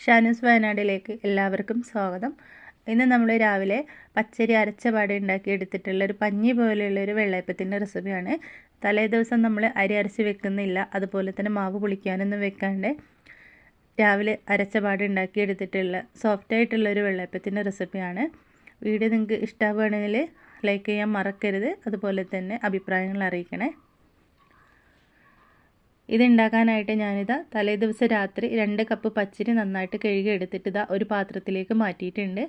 ഷാനൂസ് വയനാടിലേക്ക് എല്ലാവർക്കും സ്വാഗതം. ഇന്ന് നമ്മൾ രാവിലെ പച്ചരി അരച്ച പാടി ഉണ്ടാക്കി എടുത്തിട്ടുള്ള ഒരു പഞ്ഞി പോലെയുള്ള ഒരു വെള്ളയപ്പത്തിന്റെ റെസിപ്പിയാണ്. തലേ ദിവസം നമ്മൾ അരി അരച്ച് വെക്കുന്നില്ല അതുപോലെ തന്നെ മാവ് പുളിക്കാനൊന്നും വെക്കാണ്ട് രാവിലെ അരച്ച പാടി ഉണ്ടാക്കി എടുത്തിട്ടുള്ള സോഫ്റ്റ് ആയിട്ടുള്ള ഒരു വെള്ളയപ്പത്തിന്റെ റെസിപ്പിയാണ്. വീഡിയോ നിങ്ങൾക്ക് ഇഷ്ടമാവുകയാണെങ്കിൽ ലൈക്ക് ചെയ്യാൻ മറക്കരുത് അതുപോലെ തന്നെ അഭിപ്രായങ്ങൾ അറിയിക്കണേ. ഇത് ഉണ്ടാക്കാനായിട്ട് ഞാനിതാ തലേ ദിവസം രാത്രി രണ്ട് കപ്പ് പച്ചരി നന്നായിട്ട് കഴുകി എടുത്തിട്ട് ഇതാ ഒരു പാത്രത്തിലേക്ക് മാറ്റിയിട്ടുണ്ട്.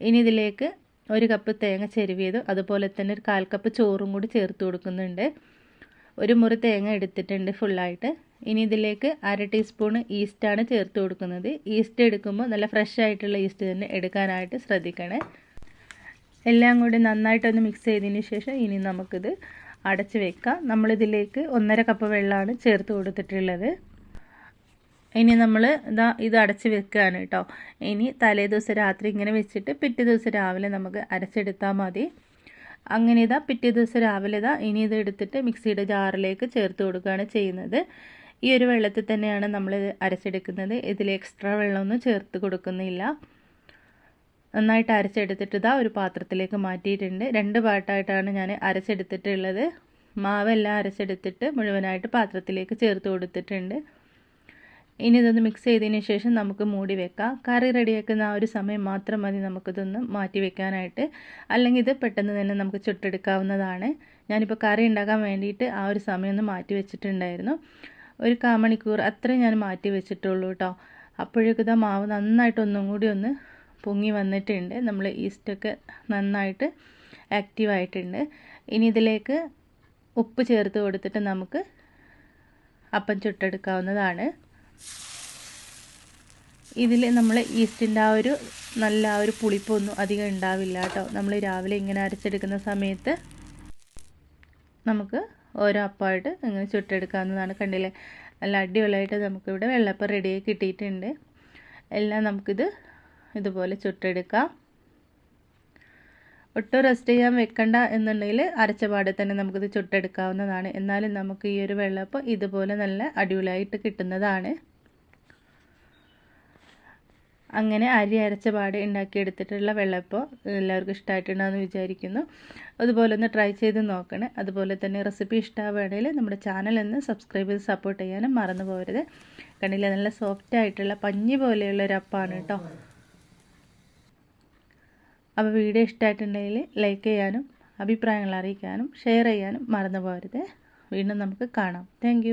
ഇനി ഇതിലേക്ക് ഒരു കപ്പ് തേങ്ങ ചെരുവിയതും അതുപോലെ തന്നെ ഒരു കാൽ കപ്പ് ചോറും കൂടി ചേർത്ത് കൊടുക്കുന്നുണ്ട്. ഒരു മുറി തേങ്ങ എടുത്തിട്ടുണ്ട് ഫുള്ളായിട്ട് ഇനി ഇതിലേക്ക് അര ടീസ്പൂൺ ഈസ്റ്റാണ് ചേർത്ത് കൊടുക്കുന്നത്. ഈസ്റ്റ് എടുക്കുമ്പോൾ നല്ല ഫ്രഷ് ആയിട്ടുള്ള ഈസ്റ്റ് തന്നെ എടുക്കാനായിട്ട് ശ്രദ്ധിക്കണേ. എല്ലാം കൂടി നന്നായിട്ടൊന്ന് മിക്സ് ചെയ്തതിന് ശേഷം ഇനി നമുക്കിത് അടച്ച് വെക്കുക. നമ്മളിതിലേക്ക് ഒന്നര കപ്പ് വെള്ളമാണ് ചേർത്ത് കൊടുത്തിട്ടുള്ളത്. ഇനി നമ്മൾ ഇതാ ഇത് അടച്ച് വെക്കുകയാണ് കേട്ടോ. ഇനി തലേ ദിവസം രാത്രി ഇങ്ങനെ വെച്ചിട്ട് പിറ്റേ ദിവസം രാവിലെ നമുക്ക് അരച്ചെടുത്താൽ മതി. അങ്ങനെ ഇതാ പിറ്റേ ദിവസം രാവിലെ ഇതാ ഇനി ഇത് എടുത്തിട്ട് മിക്സിയുടെ ജാറിലേക്ക് ചേർത്ത് കൊടുക്കുകയാണ് ചെയ്യുന്നത്. ഈ ഒരു വെള്ളത്തിൽ തന്നെയാണ് നമ്മൾ അരച്ചെടുക്കുന്നത്. ഇതിൽ എക്സ്ട്രാ വെള്ളമൊന്നും ചേർത്ത് കൊടുക്കുന്നില്ല. നന്നായിട്ട് അരച്ചെടുത്തിട്ട് ഇതാ ഒരു പാത്രത്തിലേക്ക് മാറ്റിയിട്ടുണ്ട്. രണ്ട് പാട്ടായിട്ടാണ് ഞാൻ അരച്ചെടുത്തിട്ടുള്ളത്. മാവെല്ലാം അരച്ചെടുത്തിട്ട് മുഴുവനായിട്ട് പാത്രത്തിലേക്ക് ചേർത്ത് കൊടുത്തിട്ടുണ്ട്. ഇനി ഇതൊന്ന് മിക്സ് ചെയ്തതിന് ശേഷം നമുക്ക് മൂടി വെക്കാം. കറി റെഡിയാക്കുന്ന ആ ഒരു സമയം മാത്രം മതി നമുക്കിതൊന്ന് മാറ്റി വെക്കാനായിട്ട്. അല്ലെങ്കിൽ ഇത് പെട്ടെന്ന് തന്നെ നമുക്ക് ചുട്ടെടുക്കാവുന്നതാണ്. ഞാനിപ്പോൾ കറി ഉണ്ടാക്കാൻ വേണ്ടിയിട്ട് ആ ഒരു സമയം ഒന്ന് മാറ്റി വെച്ചിട്ടുണ്ടായിരുന്നു. ഒരു കാമണിക്കൂർ അത്രയും ഞാൻ മാറ്റി വെച്ചിട്ടുള്ളൂ കേട്ടോ അപ്പോഴേക്കും ഇതാ മാവ് നന്നായിട്ട് ഒന്നും കൂടി ഒന്ന് പൊങ്ങി വന്നിട്ടുണ്ട്. നമ്മൾ ഈസ്റ്റൊക്കെ നന്നായിട്ട് ആക്റ്റീവായിട്ടുണ്ട്. ഇനി ഇതിലേക്ക് ഉപ്പ് ചേർത്ത് കൊടുത്തിട്ട് നമുക്ക് അപ്പം ചുട്ടെടുക്കാവുന്നതാണ്. ഇതിൽ നമ്മൾ ഈസ്റ്റിന്റെ ആ ഒരു നല്ല ആ ഒരു പുളിപ്പൊന്നും അധികം ഉണ്ടാവില്ല കേട്ടോ. നമ്മൾ രാവിലെ ഇങ്ങനെ അരച്ചെടുക്കുന്ന സമയത്ത് നമുക്ക് ഓരോ അപ്പമായിട്ട് ഇങ്ങനെ ചുട്ടെടുക്കാവുന്നതാണ് കണ്ടില്ലേ? നല്ല അടിപൊളിയായിട്ട് നമുക്കിവിടെ വെള്ളപ്പം റെഡിയായി കിട്ടിയിട്ടുണ്ട്. എല്ലാം നമുക്കിത് ഇതുപോലെ ചുട്ടെടുക്കാം. ഒട്ടും റെസ്റ്റ് ചെയ്യാൻ വെക്കണ്ട എന്നുണ്ടെങ്കിൽ അരച്ച പാടെ തന്നെ നമുക്കിത് ചുട്ടെടുക്കാവുന്നതാണ്. എന്നാലും നമുക്ക് ഈ ഒരു വെള്ളപ്പം ഇതുപോലെ നല്ല അടിപൊളിയായിട്ട് കിട്ടുന്നതാണ്. അങ്ങനെ അരി അരച്ച പാട് ഉണ്ടാക്കിയെടുത്തിട്ടുള്ള വെള്ളപ്പം എല്ലാവർക്കും ഇഷ്ടമായിട്ടുണ്ടാകുമെന്ന് വിചാരിക്കുന്നു. അതുപോലെ ഒന്ന് ട്രൈ ചെയ്ത് നോക്കണേ. അതുപോലെ തന്നെ റെസിപ്പി ഇഷ്ടമാവുകയാണെങ്കിൽ നമ്മുടെ ചാനൽ ഒന്ന് സബ്സ്ക്രൈബ് ചെയ്ത് സപ്പോർട്ട് ചെയ്യാനും മറന്നു പോകരുത്. കണ്ടില്ല നല്ല സോഫ്റ്റ് ആയിട്ടുള്ള പഞ്ഞി പോലെയുള്ള ഒരു അപ്പാണ് കേട്ടോ. അപ്പോൾ വീഡിയോ ഇഷ്ടമായിട്ടുണ്ടെങ്കിൽ ലൈക്ക് ചെയ്യാനും അഭിപ്രായങ്ങൾ അറിയിക്കാനും ഷെയർ ചെയ്യാനും മറന്നു പോകരുത്. വീണ്ടും നമുക്ക് കാണാം. താങ്ക്